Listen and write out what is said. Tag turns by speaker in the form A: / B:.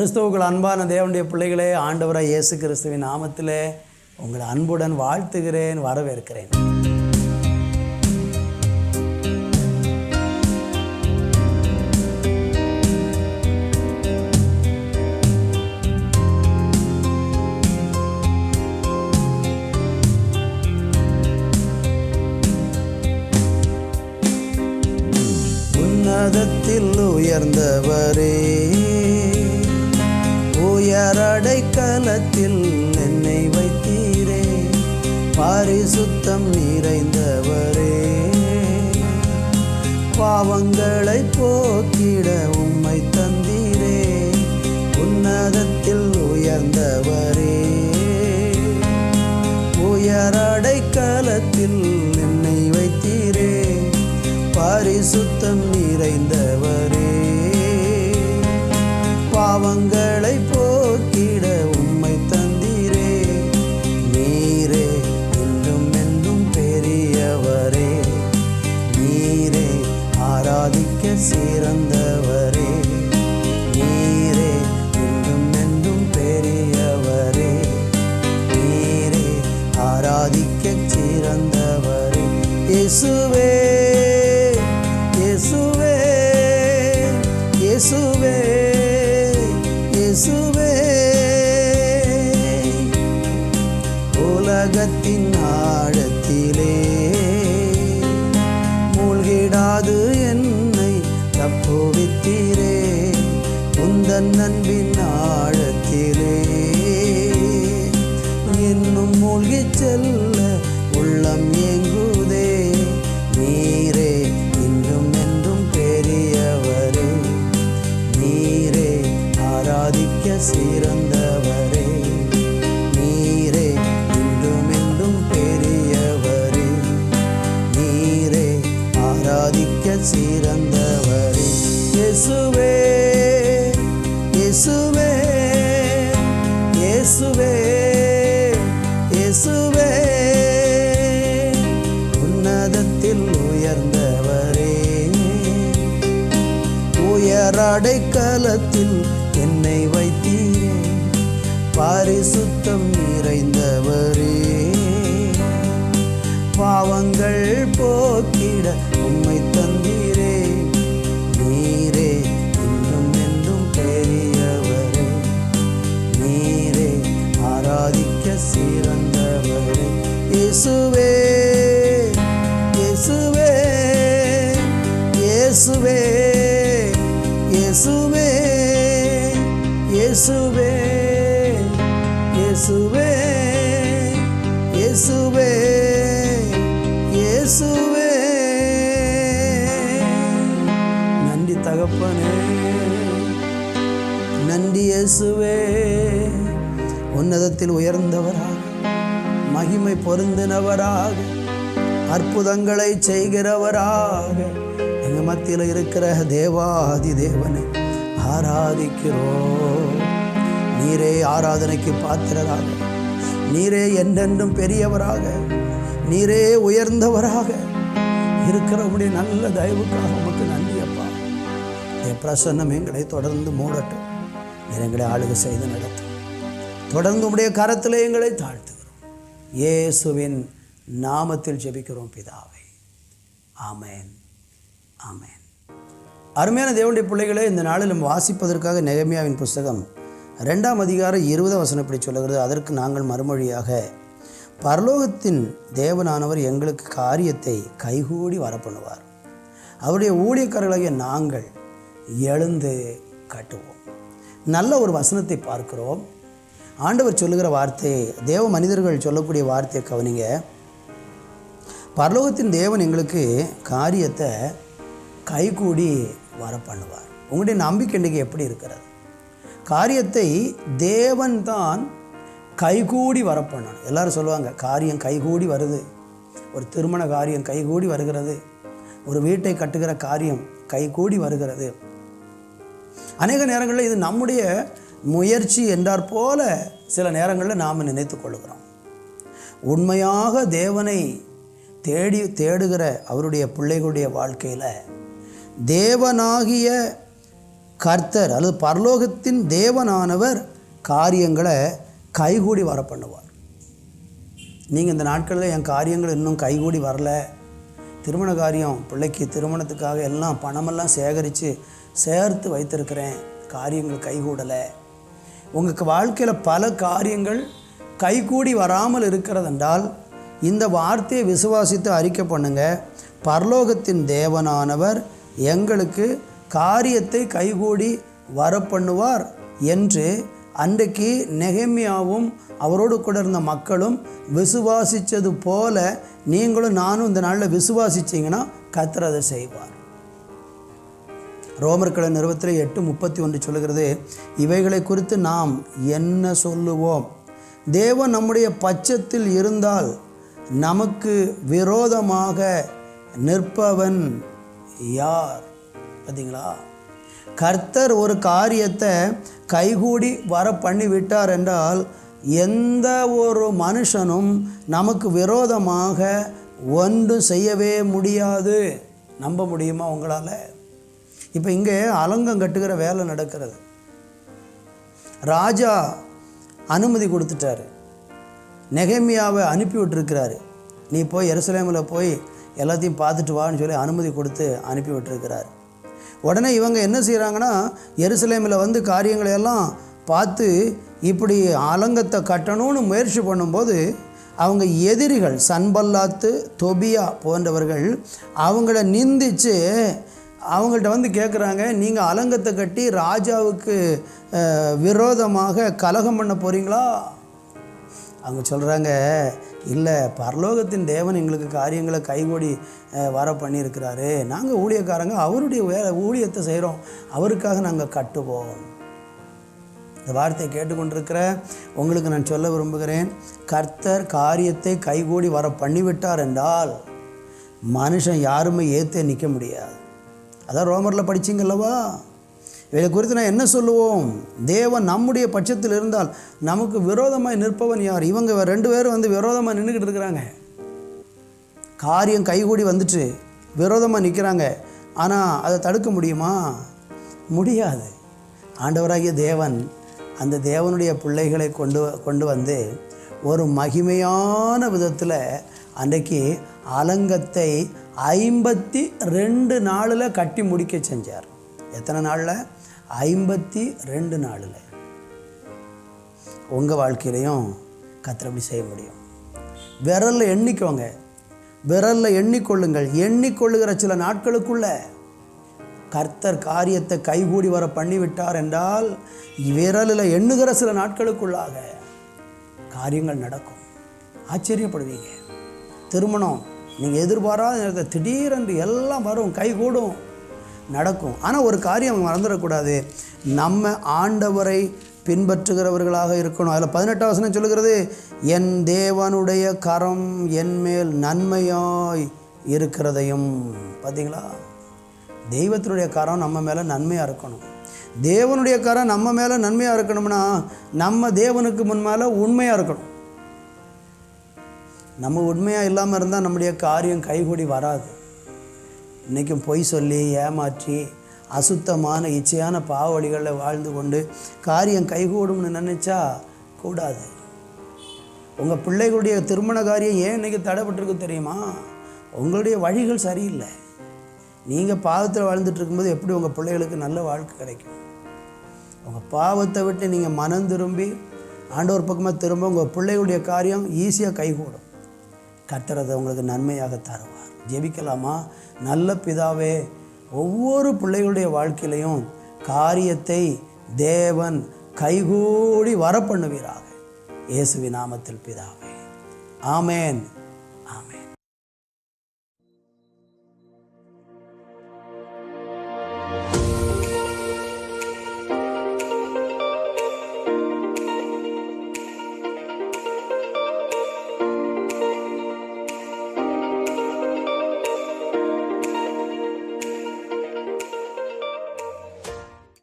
A: கிறிஸ்துவுக்குள் அன்பான தேவனுடைய பிள்ளைகளே ஆண்டவராக இயேசு கிறிஸ்துவின் நாமத்திலே உங்களை அன்புடன் வாழ்த்துகிறேன் வரவேற்கிறேன். உன்னதத்தில் உயர்ந்தவரே. அடைக்கலத்தில் என்னை வைத்தீரே. பாரிசுத்தம் நிறைந்தவரே. பாவங்களை போக்கிட உம்மை தந்தீரே. உன்னதத்தில் உயர்ந்தவரே. உயரடைக்கலத்தில் என்னை வைத்தீரே. பாரிசுத்தம் நிறைந்தவரே. பாவங்கள் ஆராதிக்க சிறந்தவரே இயேசுவே இயேசுவே இயேசுவே. இயேசுவே இயேசுவே உன்னதத்தில் உயர்ந்தவரே. உயரடைக்கலத்தில் என்னை வைத்தீரே. பாரிசுத்தம் நிறைந்தவரே. பாவங்கள் இயேசுவே இயேசுவே இயேசுவே இயேசுவே இயேசுவே இயேசுவே இயேசுவே இயேசுவே. நன்றி தகப்பனே நன்றி இயேசுவே. உன்னதத்தில் உயர்ந்தவராக மகிமை பொருந்தினவராக அற்புதங்களை செய்கிறவராக. எங்கள் மத்தியில் இருக்கிற தேவாதி தேவனை ஆராதிக்கிறோம். நீரே ஆராதனைக்கு பாத்திரராக நீரே என்றென்றும் பெரியவராக நீரே உயர்ந்தவராக. இருக்கிற உடைய நல்ல தயவுக்காக உமக்கு நன்றி அப்பா. என் பிரசன்னம் எங்களை தொடர்ந்து மூடட்டும். எங்களை ஆளுகை செய்து நடத்தும். தொடர்ந்து உடைய கரத்தில் எங்களை தாழ்த்து இயேசுவின் நாமத்தில் ஜெபிக்கிறோம் பிதாவை. ஆமேன். ஆமேன். அருமையான தேவனுடைய பிள்ளைகளே இந்த நாளில் நம்ம வாசிப்பதற்காக நெகமியாவின் புஸ்தகம் ரெண்டாம் அதிகாரம் இருபது வசனம் இப்படி சொல்லுகிறது. அதற்கு நாங்கள் மறுமொழியாக பரலோகத்தின் தேவனானவர் எங்களுக்கு காரியத்தை கைகூடி வரப்பண்ணுவார். அவருடைய ஊழியக்காரர்களாகிய நாங்கள் எழுந்து கட்டுவோம். நல்ல ஒரு வசனத்தை பார்க்கிறோம். ஆண்டவர் சொல்லுகிற வார்த்தை தேவ மனிதர்கள் சொல்லக்கூடிய வார்த்தையை கவனிங்க. பரலோகத்தின் தேவன் எங்களுக்கு காரியத்தை கைகூடி வர பண்ணுவார் உங்களுடைய நம்பிக்கை இன்றைக்கு எப்படி இருக்கிறது? காரியத்தை தேவன் தான் கைகூடி வர பண்ணணும் எல்லாரும் சொல்லுவாங்க காரியம் கைகூடி வருது. ஒரு திருமண காரியம் கைகூடி வருகிறது. ஒரு வீட்டை கட்டுகிற காரியம் கைகூடி வருகிறது. அநேக நேரங்களில் இது நம்முடைய முயற்சி என்றார் போல சில நேரங்களில் நாம் நினைத்து கொள்கிறோம் உண்மையாக தேவனை தேடி தேடுகிற அவருடைய பிள்ளைகளுடைய வாழ்க்கையில் தேவனாகிய கர்த்தர் அல்லது பரலோகத்தின் தேவனானவர் காரியங்களை கைகூடி வர பண்ணுவார் நீங்கள் இந்த நாட்களில் என் காரியங்கள் இன்னும் கைகூடி வரல. திருமண காரியம் பிள்ளைக்கு திருமணத்துக்காக எல்லாம் பணமெல்லாம் சேகரித்து சேர்த்து வைத்திருக்கிறேன். காரியங்கள் கைகூடலை. உங்களுக்கு வாழ்க்கையில் பல காரியங்கள் கைகூடி வராமல் இருக்கிறதென்றால் இந்த வார்த்தையை விசுவாசித்து அறிக்கை பண்ணுங்க. பரலோகத்தின் தேவனானவர் எங்களுக்கு காரியத்தை கைகூடி வரப்பண்ணுவார் என்று அன்றைக்கு நெகமியாவும் அவரோடு கூட இருந்த மக்களும் விசுவாசித்தது போல நீங்களும் நானும் இந்த நாளில் விசுவாசிச்சிங்கன்னா கத்துறதை செய்வார். ரோமர்களை நிறுவத்தில் எட்டு முப்பத்தி ஒன்று சொல்லுகிறது இவைகளை குறித்து நாம் என்ன சொல்லுவோம்? தேவன் நம்முடைய பட்சத்தில் இருந்தால் நமக்கு விரோதமாக நிற்பவன் யார்? பார்த்தீங்களா கர்த்தர் ஒரு காரியத்தை கைகூடி வர பண்ணிவிட்டார் என்றால் எந்த ஒரு மனுஷனும் நமக்கு விரோதமாக ஒன்றும் செய்யவே முடியாது. நம்ப முடியுமா உங்களால்? இப்போ இங்கே அலங்கம் கட்டுகிற வேலை நடக்கிறது. ராஜா அனுமதி கொடுத்துட்டாரு. நெகமியாவை அனுப்பி விட்டுருக்கிறாரு. நீ போய் எருசலேமில் போய் எல்லாத்தையும் பார்த்துட்டு வான்னு சொல்லி அனுமதி கொடுத்து அனுப்பி விட்டுருக்கிறார். உடனே இவங்க என்ன செய்கிறாங்கன்னா எருசலேமில் வந்து காரியங்களை எல்லாம் பார்த்து இப்படி அலங்கத்தை கட்டணும்னு முயற்சி பண்ணும்போது அவங்க எதிரிகள் சன்பல்லாத்து தொபியா போன்றவர்கள் அவங்கள நிந்திச்சு அவங்கள்ட்ட வந்து கேட்குறாங்க நீங்கள் அலங்கத்தை கட்டி ராஜாவுக்கு விரோதமாக கலகம் பண்ண போகிறீங்களா அவங்க சொல்கிறாங்க இல்லை பரலோகத்தின் தேவன் எங்களுக்கு காரியங்களை கைகூடி வர பண்ணியிருக்கிறாரு. நாங்கள் ஊழியக்காரங்க அவருடைய வே ஊழியத்தை செய்கிறோம் அவருக்காக நாங்கள் கட்டுவோம். இந்த வார்த்தையை கேட்டுக்கொண்டிருக்கிற உங்களுக்கு நான் சொல்ல விரும்புகிறேன் கர்த்தர் காரியத்தை கைகூடி வர பண்ணிவிட்டார் என்றால் மனுஷன் யாருமே ஏற்றே நிற்க முடியாது. அதான் ரோமரில் படிச்சிங்கல்லவா? இதை குறித்து நான் என்ன சொல்லுவோம்? தேவன் நம்முடைய பட்சத்தில் இருந்தால் நமக்கு விரோதமாக நிற்பவன் யார்? இவங்க ரெண்டு பேரும் வந்து விரோதமாக நின்றுக்கிட்டு இருக்கிறாங்க. காரியம் கைகூடி வந்துட்டு விரோதமாக நிற்கிறாங்க ஆனால் அதை தடுக்க முடியுமா? முடியாது. ஆண்டவராகிய தேவன் அந்த தேவனுடைய பிள்ளைகளை கொண்டு கொண்டு வந்து ஒரு மகிமையான விதத்தில் அன்றைக்கு அலங்கத்தை ஐம்பத்தி ரெண்டு நாளில் கட்டி முடிக்க செஞ்சார். எத்தனை நாளில்? ஐம்பத்தி ரெண்டு நாளில். உங்கள் வாழ்க்கையிலையும் கத்தர் அப்படி செய்ய முடியும். விரலில் எண்ணிக்கோங்க. விரலில் எண்ணிக்கொள்ளுங்கள். எண்ணிக்கொள்ளுகிற சில நாட்களுக்குள்ள கர்த்தர் காரியத்தை கைகூடி வர பண்ணிவிட்டார் என்றால் விரலில் எண்ணுகிற சில நாட்களுக்குள்ளாக காரியங்கள் நடக்கும். ஆச்சரியப்படுவீங்க. திருமணம். நீங்கள் எதிர்பாராத நேரத்தில் திடீரென்று எல்லாம் வரும் கைகூடும் நடக்கும். ஆனால் ஒரு காரியம் மறந்துடக்கூடாது. நம்ம ஆண்டவரை பின்பற்றுகிறவர்களாக இருக்கணும். அதில் பதினெட்டாம் வசனம் சொல்லுகிறது? என் தேவனுடைய கரம் என் மேல் நன்மையாய் இருக்கிறதையும். பார்த்தீங்களா தெய்வத்தினுடைய கரம் நம்ம மேலே நன்மையாக இருக்கணும். தேவனுடைய கரம் நம்ம மேலே நன்மையாக இருக்கணும்னா நம்ம தேவனுக்கு முன்னால் உண்மையாக இருக்கணும். நம்ம உண்மையாக இல்லாமல் இருந்தால் நம்முடைய காரியம் கைகூடி வராது. இன்றைக்கும் பொய் சொல்லி ஏமாற்றி அசுத்தமான இச்சையான பாவழிகளில் வாழ்ந்து கொண்டு காரியம் கைகூடும்னு நினச்சா கூடாது. உங்கள் பிள்ளைகளுடைய திருமண காரியம் ஏன் இன்றைக்கி தடைப்பட்டிருக்கு தெரியுமா? உங்களுடைய வழிகள் சரியில்லை. நீங்கள் பாவத்தில் வாழ்ந்துட்டு இருக்கும்போது எப்படி உங்கள் பிள்ளைகளுக்கு நல்ல வாழ்க்கை கிடைக்கும்? உங்கள் பாவத்தை விட்டு நீங்கள் மனம் திரும்பி ஆண்டவர் பக்கமாக திரும்ப உங்கள் பிள்ளைகளுடைய காரியம் ஈஸியாக கைகூடும். கர்த்தர் உங்களுக்கு நன்மையாக தருவார். ஜெபிக்கலாமா? நல்ல பிதாவே ஒவ்வொரு பிள்ளைகளுடைய வாழ்க்கையிலையும் காரியத்தை தேவன் கைகூடி வர பண்ணுவீராக இயேசுவி நாமத்தில் பிதாவே. ஆமேன்.